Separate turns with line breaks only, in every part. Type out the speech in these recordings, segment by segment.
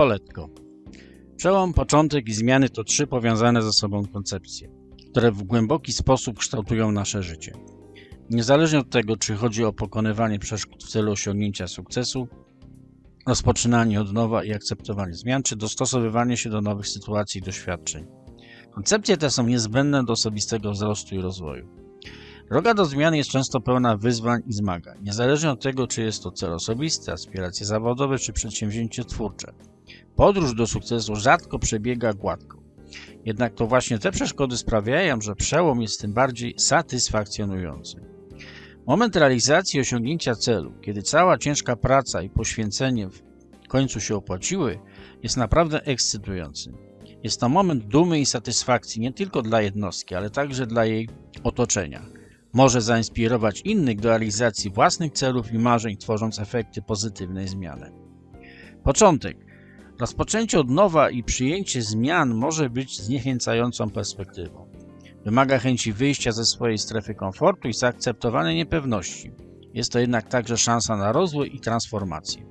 Poletko. Przełom, początek i zmiany to trzy powiązane ze sobą koncepcje, które w głęboki sposób kształtują nasze życie. Niezależnie od tego, czy chodzi o pokonywanie przeszkód w celu osiągnięcia sukcesu, rozpoczynanie od nowa i akceptowanie zmian, czy dostosowywanie się do nowych sytuacji i doświadczeń. Koncepcje te są niezbędne do osobistego wzrostu i rozwoju. Droga do zmiany jest często pełna wyzwań i zmagań, niezależnie od tego, czy jest to cel osobisty, aspiracje zawodowe, czy przedsięwzięcie twórcze. Podróż do sukcesu rzadko przebiega gładko. Jednak to właśnie te przeszkody sprawiają, że przełom jest tym bardziej satysfakcjonujący. Moment realizacji i osiągnięcia celu, kiedy cała ciężka praca i poświęcenie w końcu się opłaciły, jest naprawdę ekscytujący. Jest to moment dumy i satysfakcji nie tylko dla jednostki, ale także dla jej otoczenia. Może zainspirować innych do realizacji własnych celów i marzeń, tworząc efekty pozytywnej zmiany. Początek. Rozpoczęcie od nowa i przyjęcie zmian może być zniechęcającą perspektywą. Wymaga chęci wyjścia ze swojej strefy komfortu i zaakceptowania niepewności. Jest to jednak także szansa na rozwój i transformację.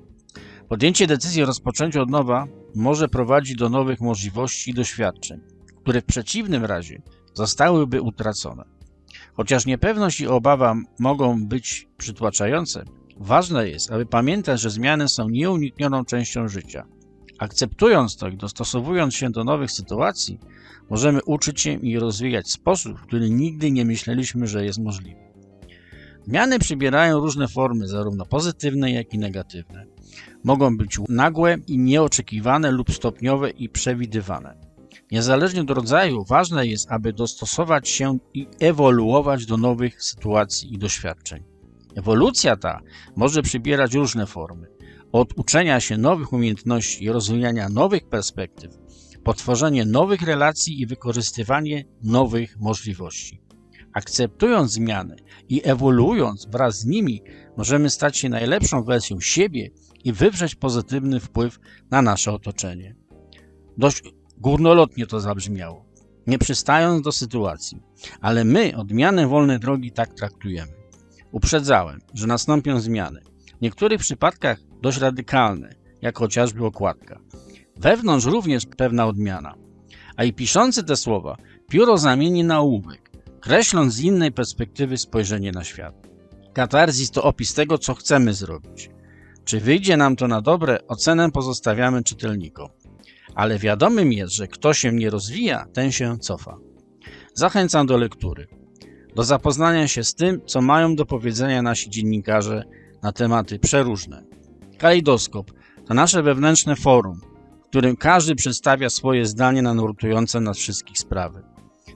Podjęcie decyzji o rozpoczęciu od nowa może prowadzić do nowych możliwości i doświadczeń, które w przeciwnym razie zostałyby utracone. Chociaż niepewność i obawa mogą być przytłaczające, ważne jest, aby pamiętać, że zmiany są nieuniknioną częścią życia. Akceptując to i dostosowując się do nowych sytuacji, możemy uczyć się i rozwijać sposób, który nigdy nie myśleliśmy, że jest możliwy. Zmiany przybierają różne formy, zarówno pozytywne, jak i negatywne. Mogą być nagłe i nieoczekiwane lub stopniowe i przewidywane. Niezależnie od rodzaju, ważne jest, aby dostosować się i ewoluować do nowych sytuacji i doświadczeń. Ewolucja ta może przybierać różne formy. Od uczenia się nowych umiejętności i rozwijania nowych perspektyw, po tworzenie nowych relacji i wykorzystywanie nowych możliwości. Akceptując zmiany i ewoluując wraz z nimi, możemy stać się najlepszą wersją siebie i wywrzeć pozytywny wpływ na nasze otoczenie. Dość górnolotnie to zabrzmiało, nie przystając do sytuacji, ale my odmianę wolnej drogi tak traktujemy. Uprzedzałem, że nastąpią zmiany, w niektórych przypadkach dość radykalne, jak chociażby okładka. Wewnątrz również pewna odmiana. A i piszący te słowa pióro zamieni na ołówek, kreśląc z innej perspektywy spojrzenie na świat. Katarzis to opis tego, co chcemy zrobić. Czy wyjdzie nam to na dobre, ocenę pozostawiamy czytelnikom. Ale wiadomym jest, że kto się nie rozwija, ten się cofa. Zachęcam do lektury, do zapoznania się z tym, co mają do powiedzenia nasi dziennikarze na tematy przeróżne. Kalejdoskop to nasze wewnętrzne forum, w którym każdy przedstawia swoje zdanie na nurtujące nas wszystkich sprawy.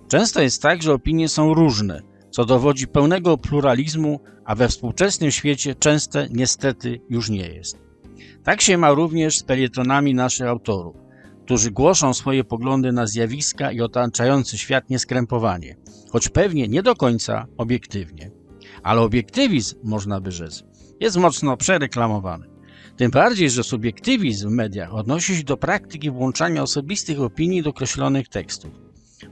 Często jest tak, że opinie są różne, co dowodzi pełnego pluralizmu, a we współczesnym świecie często niestety już nie jest. Tak się ma również z pelietonami naszych autorów, którzy głoszą swoje poglądy na zjawiska i otaczający świat nieskrępowanie, choć pewnie nie do końca obiektywnie. Ale obiektywizm, można by rzec, jest mocno przereklamowany. Tym bardziej, że subiektywizm w mediach odnosi się do praktyki włączania osobistych opinii do określonych tekstów.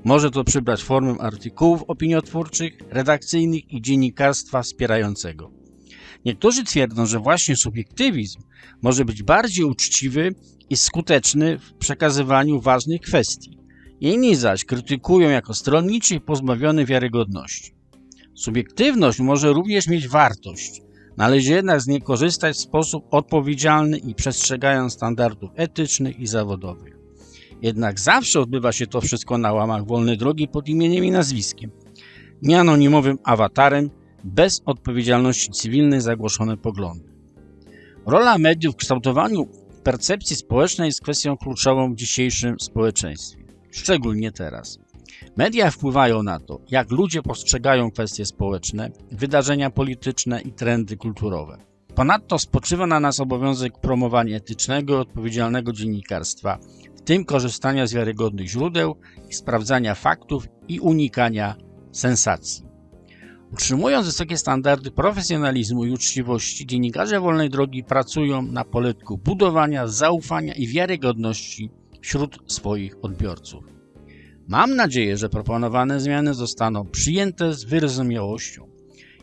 Może to przybrać formę artykułów opiniotwórczych, redakcyjnych i dziennikarstwa wspierającego. Niektórzy twierdzą, że właśnie subiektywizm może być bardziej uczciwy i skuteczny w przekazywaniu ważnych kwestii. Inni zaś krytykują jako stronniczy i pozbawiony wiarygodności. Subiektywność może również mieć wartość, należy jednak z niej korzystać w sposób odpowiedzialny i przestrzegając standardów etycznych i zawodowych. Jednak zawsze odbywa się to wszystko na łamach wolnej drogi pod imieniem i nazwiskiem, nie anonimowym awatarem, bez odpowiedzialności cywilnej za głoszone poglądy. Rola mediów w kształtowaniu percepcji społecznej jest kwestią kluczową w dzisiejszym społeczeństwie, szczególnie teraz. Media wpływają na to, jak ludzie postrzegają kwestie społeczne, wydarzenia polityczne i trendy kulturowe. Ponadto spoczywa na nas obowiązek promowania etycznego i odpowiedzialnego dziennikarstwa, w tym korzystania z wiarygodnych źródeł sprawdzania faktów i unikania sensacji. Utrzymując wysokie standardy profesjonalizmu i uczciwości, dziennikarze wolnej drogi pracują na poletku budowania zaufania i wiarygodności wśród swoich odbiorców. Mam nadzieję, że proponowane zmiany zostaną przyjęte z wyrozumiałością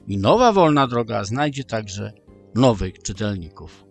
i nowa wolna droga znajdzie także nowych czytelników.